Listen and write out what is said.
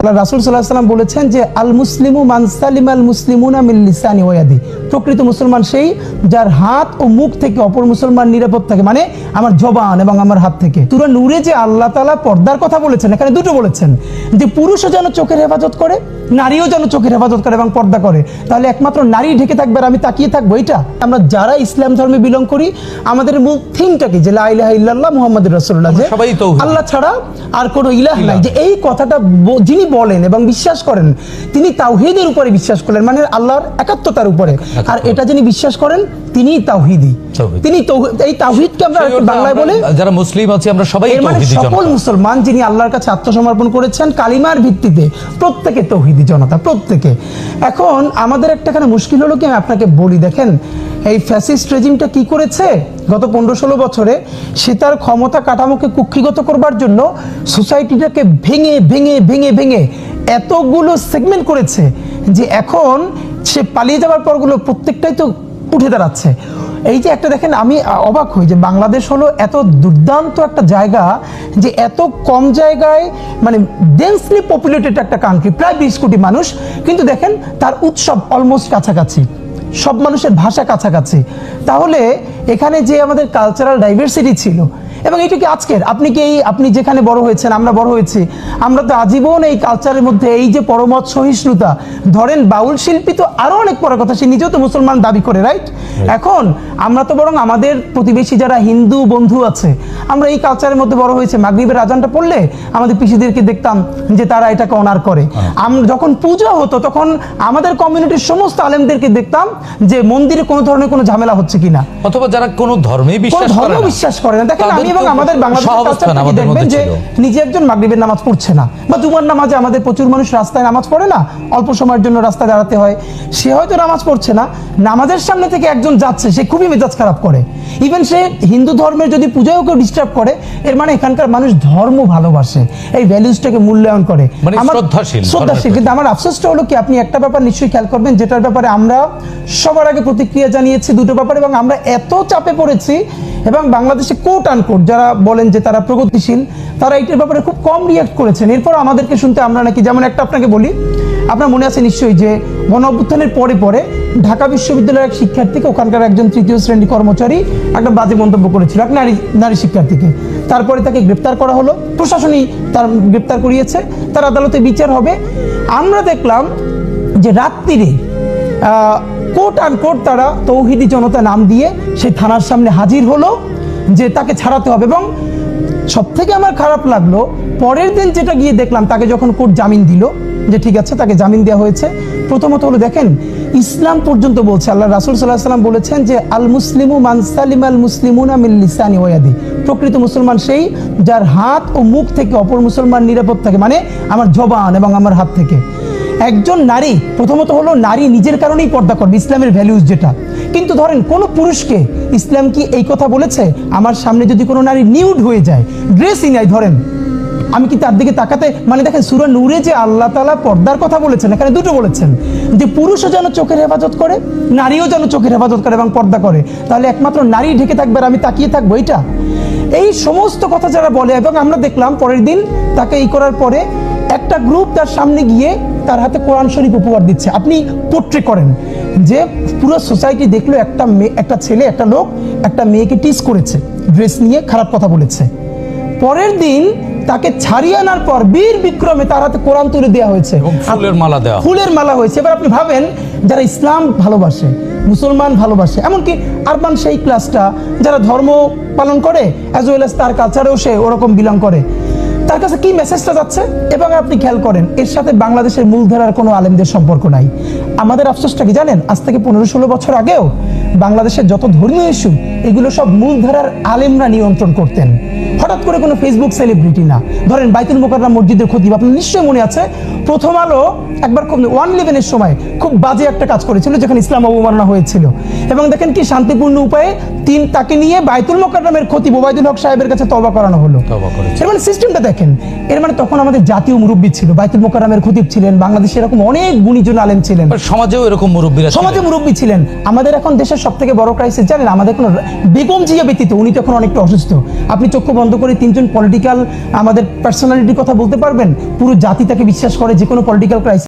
আল্লাহ রাসুল সাল্লাহ সাল্লাম বলেছেন যে আল মুসলিমু মানসালিম আল মুসলিমুনা ওয়াদি প্রকৃত মুসলমান সেই যার হাত ও মুখ থেকে অপর মুসলমান নিরাপদ থাকে মানে আমার জবান এবং আমার হাত থেকে। তুরা নূরে যে আল্লাহ তালা পর্দার কথা বলেছেন এখানে দুটো বলেছেন যে পুরুষও যেন চোখের হেফাজত করে নারীও যেন চোখের হেফাজত করে এবং পর্দা করে। তাহলে একমাত্র নারী ঢেকে থাকবে আর আমি তাকিয়ে থাকব এটা আমরা যারা ইসলাম ধর্মে বিলং করি আমাদের মূল থিমটা কি? যে লা ইলাহা ইল্লাল্লাহ মুহাম্মাদুর রাসূলুল্লাহ যে আমরা সবাই তাওহীদ। আল্লাহ ছাড়া আর কোনো ইলাহ নাই। যে এই কথাটা যিনি বলেন এবং বিশ্বাস করেন তিনি তাওহিদের উপরে বিশ্বাস করলেন মানে আল্লাহর একাত্মতার উপরে। আর এটা যিনি বিশ্বাস করেন তিনি তাওহিদি। তিনি এই তাওহিদকে আমরা বাংলায় বলে যারা মুসলিম আছি আমরা সবাই এর মানে সকল মুসলমান যিনি আল্লাহর কাছে আত্মসমর্পণ করেছেন কালিমার ভিত্তিতে প্রত্যেকে তৌহিদি জনতা প্রত্যেকে। এখন আমাদের মুশকিল হলো কি? আমি আপনাকে বলি দেখেন এই ফ্যাসিস্ট রেজিমটা কি করেছে? গত পনেরো ষোলো বছরে সে তার ক্ষমতা কাঠামোকে কুক্ষিগত করবার জন্য সোসাইটিটাকে ভেঙে ভেঙে ভেঙে ভেঙে এতগুলো সেগমেন্ট করেছে যে এখন সে পালিয়ে যাওয়ার পরগুলো প্রত্যেকটাই তো উঠে দাঁড়াচ্ছে। এই যে একটা দেখেন, আমি অবাক হই যে বাংলাদেশ হলো এত দুর্দান্ত একটা জায়গা যে এত কম জায়গায় মানে ডেন্সলি পপুলেটেড একটা কান্ট্রি প্রায় বিশ কোটি মানুষ। কিন্তু দেখেন, তার উৎসব অলমোস্ট কাছাকাছি। সব মানুষের ভাষা কাছাকাছি। তাহলে এখানে যে আমাদের কালচারাল ডাইভার্সিটি ছিল এবং এটা কি আজকের? আপনি কি এই আপনি যেখানে বড় হয়েছেন, আমরা বড় হয়েছি, আমরা তো আজীবন এই কালচারের মধ্যে, এই যে পরমত সহিষ্ণুতা ধরেন বাউল শিল্পী তো আরও অনেক পরের কথা, সে নিজেও তো মুসলমান দাবি করে রাইট এখন আমরা তো বরং আমাদের প্রতিবেশী যারা হিন্দু বন্ধু আছে আমরা এই কালচারের মধ্যে বড় হয়েছে। মাগরিবের আজানটা পড়লে আমাদের পিসিদেরকে দেখতাম যে তারা এটাকে অনার করে। আমরা যখন পূজা হতো তখন আমাদের কমিউনিটির সমস্ত আলেমদেরকে দেখতাম যে মন্দিরে কোনো ধরনের কোনো ঝামেলা হচ্ছে কিনা। অথবা যারা কোনো ধর্মে বিশ্বাস করে ধর্ম না বিশ্বাস করে না। দেখেন আমি এবং আমাদের বাংলাদেশের দেখবেন যে নিজে একজন মাগরিবের নামাজ পড়ছে না বা জুমার নামাজে আমাদের প্রচুর মানুষ রাস্তায় নামাজ পড়ে না অল্প সময়ের জন্য রাস্তায় দাঁড়াতে হয়। সে হয়তো নামাজ পড়ছে না নামাজের সামনে থেকে একজন যাচ্ছে সে খুবই মেজাজ খারাপ করে। ইভেন সে হিন্দু ধর্মের যদি পূজাও কেউ ডিস্টার্ব করে এর মানে এখানকার মানুষ ধর্ম ভালোবাসে এই ভ্যালুজটাকে মূল্যায়ন করে। মানে আমার- শ্রদ্ধাশীল, শ্রদ্ধাশীল কিন্তু আমার আফসোসটা হলো কি আপনি একটা ব্যাপার নিশ্চয়ই খেয়াল করবেন যেটার ব্যাপারে আমরা সবার আগে প্রতিক্রিয়া জানিয়েছি দুটো ব্যাপার এবং আমরা এত চাপে পড়েছি এবং বাংলাদেশে কোট আনকোট যারা বলেন যে তারা প্রগতিশীল তারা এইটার ব্যাপারে খুব কম রিয়াক্ট করেছেন। এরপর আমাদেরকে শুনতে আমরা নাকি যেমন একটা আপনাকে বলি আপনার মনে আছে নিশ্চয়ই যে গণ অভ্যুত্থানের পরে পরে ঢাকা বিশ্ববিদ্যালয়ের এক শিক্ষার্থীকে ওখানকার একজন তৃতীয় শ্রেণি কর্মচারী একটা বাজে মন্তব্য করেছিল এক নারী নারী শিক্ষার্থীকে। তারপরে তাকে গ্রেপ্তার করা হলো। প্রশাসনই তার গ্রেপ্তার করিয়েছে। তার আদালতে বিচার হবে। আমরা দেখলাম যে রাত্রিরে কোর্ট আন কোর্ট তারা তৌহিদি জনতা নাম দিয়ে সেই থানার সামনে হাজির হলো যে তাকে ছাড়াতে হবে এবং সব থেকে আমার খারাপ লাগল, পরের দিন যেটা গিয়ে দেখলাম, তাকে যখন কোর্ট জামিন দিল, যে ঠিক আছে, তাকে জামিন দেওয়া হয়েছে। প্রথমত হলো দেখেন, ইসলাম পর্যন্ত বলছে, আল্লাহ রাসুল সাল্লাহ সাল্লাম বলেছেন যে, আল মুসলিমু মানসালিম আল মুসলিমুনা মিল লিসানি ওয়াদি প্রকৃত মুসলমান সেই যার হাত ও মুখ থেকে অপর মুসলমান নিরাপদ থাকে মানে আমার জবান এবং আমার হাত থেকে। একজন নারী প্রথমত হলো নারী নিজের কারণেই পর্দা করবে ইসলামের ভ্যালুজ যেটা। কিন্তু ধরেন কোনো পুরুষকে ইসলাম কি এই কথা বলেছে? আমার সামনে যদি কোনো নারী নিউড হয়ে যায় ড্রেসই নাই, ধরেন। আমি কি তার দিকে তাকাতে মানে দেখেন সুরা নূরে যে আল্লাহ তালা পর্দার কথা বলেছেন, এখানে দুটো বলেছেন। যে পুরুষও যেন চোখের হেফাজত করে, নারীও যেন চোখের হেফাজত করে এবং পর্দা করে। তাহলে একমাত্র নারী ঢেকে থাকবে আর আমি তাকিয়ে থাকব এটা এই সমস্ত কথা যারা বলে, এবং আমরা দেখলাম পরের দিন তাকে এই করার পরে একটা গ্রুপ তার সামনে গিয়ে তার হাতে কোরআন শরীফ উপহার দিচ্ছে। আপনি পোট্রে করেন যে পুরো সোসাইটি দেখল একটা মেয়ে একটা ছেলে একটা লোক একটা মেয়েকে টিস করেছে ড্রেস নিয়ে খারাপ কথা বলেছে। পরের দিন তাকে ছাড়িয়ে আনার পর বীর বিক্রমে তার হাতে কোরআন তুলে দেওয়া হয়েছে। ফুলের মালা দেওয়া ফুলের মালা হয়েছে। এবার আপনি ভাবেন যারা ইসলাম ভালোবাসে মুসলমান ভালোবাসে এমনকি আরবান সেই ক্লাসটা যারা ধর্ম পালন করে অ্যাজ ওয়েল অ্যাজ তার কালচারেও সে ওরকম বিলং করে তার কাছে কি মেসেজটা যাচ্ছে? এবং আপনি খেয়াল করেন, এর সাথে বাংলাদেশের মূলধারার কোনো আলেমদের সম্পর্ক নাই। আমাদের আফসোসটা কি জানেন? আজ থেকে পনেরো ষোলো বছর আগেও বাংলাদেশের যত ধর্মীয় ইস্যু এগুলো সব মূলধারার আলেমরা নিয়ন্ত্রণ করতেন। হঠাৎ করে কোনো ফেসবুক সেলিব্রিটি না। ধরেন বাইতুল মোকাররা মসজিদের ক্ষতি আপনার নিশ্চয়ই মনে আছে প্রথম আলো একবার খুব ওয়ান ইলেভেনের সময় খুব বাজে একটা কাজ করেছিল যেখানে ইসলাম অবমাননা হয়েছিল। এবং দেখেন কি শান্তিপূর্ণ উপায়ে তিন তাকে নিয়ে বাইতুল মোকাররমের ক্ষতি ওবায়দুল হক সাহেবের কাছে তবা করানো হলো। এর মানে সিস্টেমটা দেখেন এর মানে তখন আমাদের জাতীয় মুরব্বী ছিল বাইতুল মোকাররমের খতিব ছিলেন বাংলাদেশে এরকম অনেক গুণীজন আলেম ছিলেন। সমাজেও এরকম মুরব্বীরা সমাজে মুরব্বী ছিলেন। আমাদের এখন দেশের সব থেকে বড় ক্রাইসিস জানেন আমাদের কোনো বেগম জিয়া ব্যতীত উনি তো এখন অনেকটা অসুস্থ। আপনি চক্ষু বন্ধ করে তিনজন পলিটিক্যাল আমাদের পার্সোনালিটির কথা বলতে পারবেন পুরো জাতি তাকে বিশ্বাস করে যে কোনো পলিটিক্যাল ক্রাইসিস